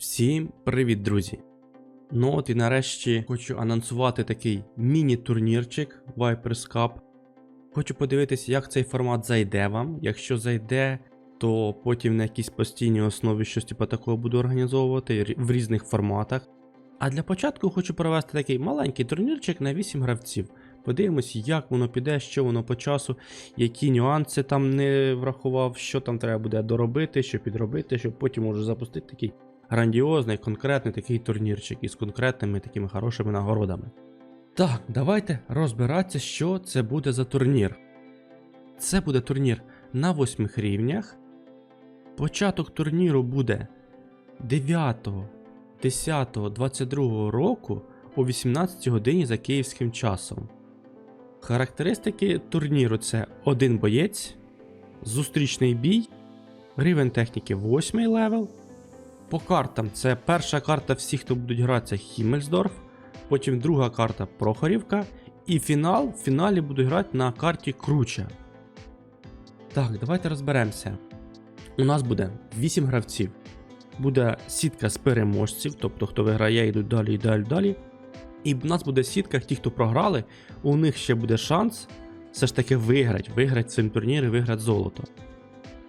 Всім привіт, друзі! Ну от і нарешті хочу анонсувати такий міні-турнірчик Vipers Cup. Хочу подивитися, як цей формат зайде вам. Якщо зайде, то потім на якійсь постійній основі щось типу такого буду організовувати в різних форматах. А для початку хочу провести такий маленький турнірчик на 8 гравців. Подивимось, як воно піде, що воно по часу, які нюанси там не врахував, що там треба буде доробити, що підробити, щоб потім уже запустити такий грандіозний, конкретний такий турнірчик із конкретними такими хорошими нагородами. Так, давайте розбиратися, що це буде за турнір. Це буде турнір на восьмих рівнях. Початок турніру буде 9, 10, 22 року о 18 годині за київським часом. Характеристики турніру це один боєць, зустрічний бій, рівень техніки 8 левел. По картам це перша карта всіх, хто будуть гратися Хіммельсдорф, потім друга карта Прохорівка, і фінал в фіналі будуть грати на карті Круча. Так, давайте розберемося. У нас буде 8 гравців. Буде сітка з переможців, тобто хто виграє, йдуть далі і далі далі. І в нас буде сітка, ті, хто програли, у них ще буде шанс все ж таки виграти, виграти в цьому турнірі, виграти золото.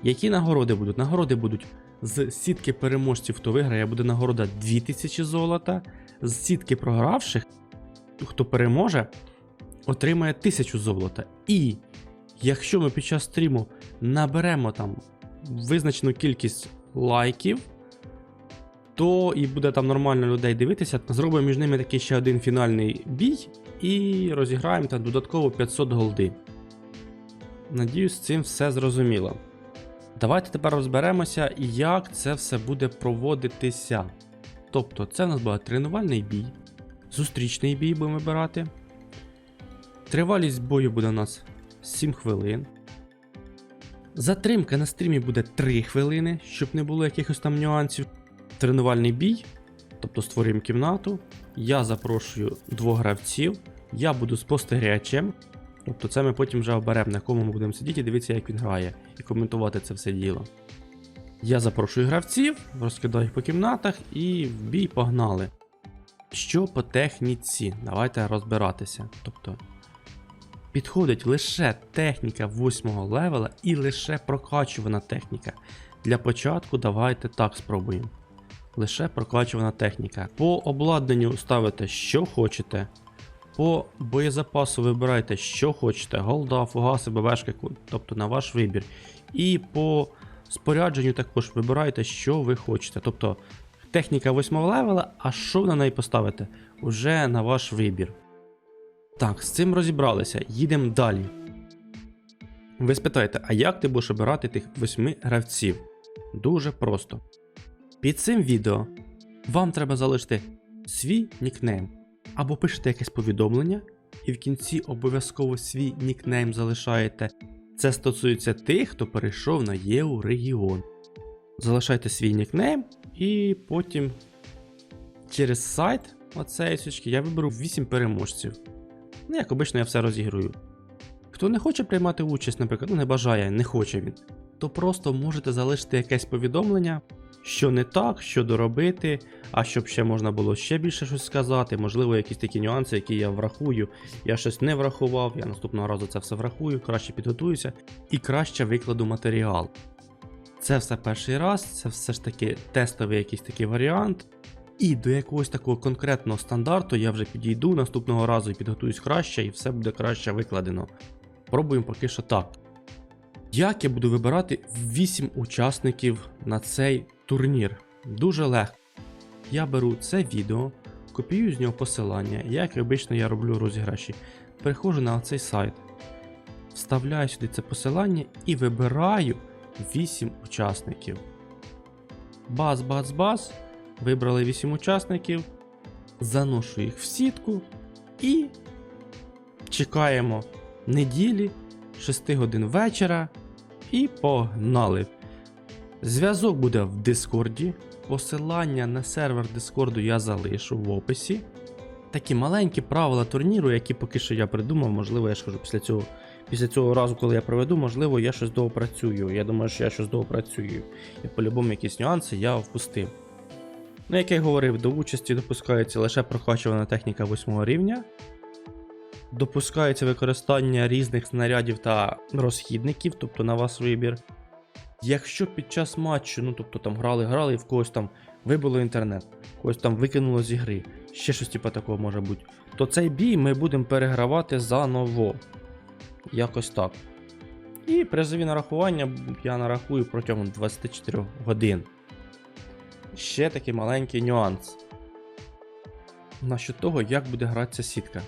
Які нагороди будуть? Нагороди будуть з сітки переможців, хто виграє, буде нагорода 2000 золота. З сітки програвших, хто переможе, отримає 1000 золота. І якщо ми під час стріму наберемо там визначену кількість лайків, то і буде там нормально людей дивитися, зробимо між ними такий ще один фінальний бій і розіграємо там додатково 500 голди. Надіюсь, з цим все зрозуміло. Давайте тепер розберемося, як це все буде проводитися. Тобто, це в нас буде тренувальний бій, зустрічний бій будемо вибирати. Тривалість бою буде у нас 7 хвилин. Затримка на стрімі буде 3 хвилини, щоб не було якихось там нюансів. Тренувальний бій, тобто створюємо кімнату. Я запрошую двох гравців, я буду спостерігачем. Тобто це ми потім вже оберемо, на кому ми будемо сидіти і дивитися, як він грає, і коментувати це все діло. Я запрошую гравців, розкидаю їх по кімнатах і в бій погнали. Що по техніці? Давайте розбиратися. Тобто, підходить лише техніка 8 левела і лише прокачувана техніка. Для початку давайте так спробуємо. Лише прокачувана техніка. По обладнанню ставите, що хочете. По боєзапасу вибирайте, що хочете: голда, фугаси, ББшки, тобто на ваш вибір. І по спорядженню також вибирайте, що ви хочете. Тобто техніка 8 левела, а що на неї поставите? Уже на ваш вибір. Так, з цим розібралися. Їдемо далі. Ви спитаєте, а як ти будеш обирати тих 8 гравців? Дуже просто. Під цим відео вам треба залишити свій нікнейм або пишете якесь повідомлення, і в кінці обов'язково свій нікнейм залишаєте. Це стосується тих, хто перейшов на ЄУ регіон. Залишайте свій нікнейм, і потім через сайт оцеї сучки я виберу 8 переможців. Ну, як обично, я все розіграю. Хто не хоче приймати участь, наприклад, ну не бажає, не хоче він, то просто можете залишити якесь повідомлення, що не так, що доробити, а щоб ще можна було ще більше щось сказати, можливо, якісь такі нюанси, які я врахую. Я щось не врахував, я наступного разу це все врахую, краще підготуюся і краще викладу матеріал. Це все перший раз, це все ж таки тестовий якийсь такий варіант. І до якогось такого конкретного стандарту я вже підійду наступного разу і підготуюсь краще, і все буде краще викладено. Пробуємо поки що так. Як я буду вибирати 8 учасників на цей турнір? Дуже легко. Я беру це відео, копіюю з нього посилання, як обично я роблю розіграші. Переходжу на цей сайт, вставляю сюди це посилання і вибираю 8 учасників. Бац, бац, бац. Вибрали 8 учасників, заношу їх в сітку і чекаємо неділі, 6 годин вечора і погнали. Зв'язок буде в Дискорді. Посилання на сервер Дискорду я залишу в описі. Такі маленькі правила турніру, які поки що я придумав, можливо, я ж кажу, після цього, після цього разу, коли я проведу, можливо, я щось доопрацюю. Я думаю, що я щось доопрацюю. І по-любому якісь нюанси я впустив. Ну, як я й говорив, до участі допускається лише прокачувана техніка 8 рівня. Допускається використання різних снарядів та розхідників, тобто на вас вибір. Якщо під час матчу, ну тобто там грали, грали і в когось там вибило інтернет, когось там викинуло з ігри, ще щось типу такого може бути, то цей бій ми будемо перегравати заново. Якось так. І призові нарахування я нарахую протягом 24 годин. Ще такий маленький нюанс. Насчет того, як буде гратися сітка.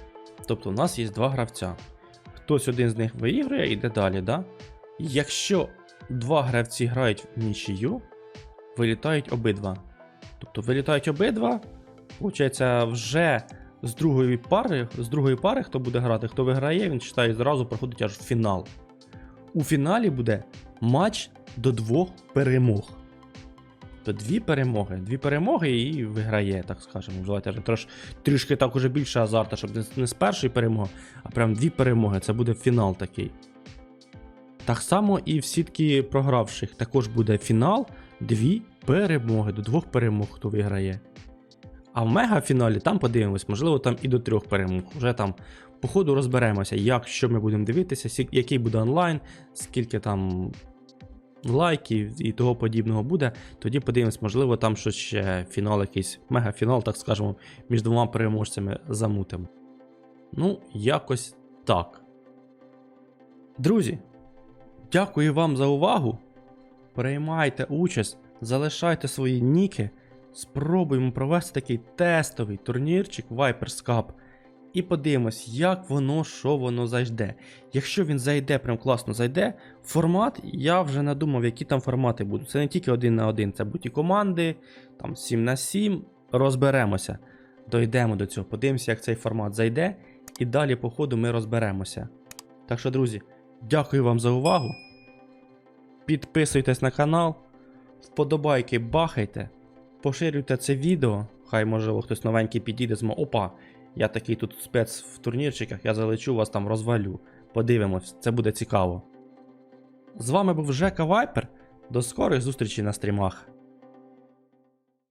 Тобто, у нас є два гравця. Хтось один з них виіграє і йде далі, да? Якщо два гравці грають в нічию, вилітають обидва. Тобто вилітають обидва, виходить, вже з другої пари, з другої пари, хто буде грати, хто виграє, він читає зразу проходить аж в фінал. У фіналі буде матч до двох перемог. То дві перемоги. Дві перемоги і виграє, так скажемо. Давайте трош, трішки так уже більше азарта, щоб не, не з першої перемоги, а прям дві перемоги. Це буде фінал такий. Так само і в сітки програвших також буде фінал, дві перемоги, до двох перемог, хто виграє. А в мегафіналі там подивимось, можливо, там і до трьох перемог. Вже там по ходу розберемося, як що ми будемо дивитися, який буде онлайн, скільки там лайків і того подібного буде. Тоді подивимось, можливо, там щось ще фінал якийсь, мегафінал, так скажемо, між двома переможцями замутимо. Ну, якось так. Друзі, дякую вам за увагу. Приймайте участь, залишайте свої ніки. Спробуємо провести такий тестовий турнірчик Vipers Cup. І подивимось, як воно, що воно зайде. Якщо він зайде, прям класно зайде, формат я вже надумав, які там формати будуть. Це не тільки один на один, це будуть і команди, там 7 на 7. Розберемося. Дойдемо до цього, подивимося, як цей формат зайде, і далі, по ходу, ми розберемося. Так що, друзі, дякую вам за увагу. Підписуйтесь на канал, вподобайки бахайте, поширюйте це відео. Хай можливо хтось новенький підійде з опа. Я такий тут спец в турнірчиках, я залечу вас там розвалю. Подивимось, це буде цікаво. З вами був Жека Вайпер. До скорих зустрічей на стрімах.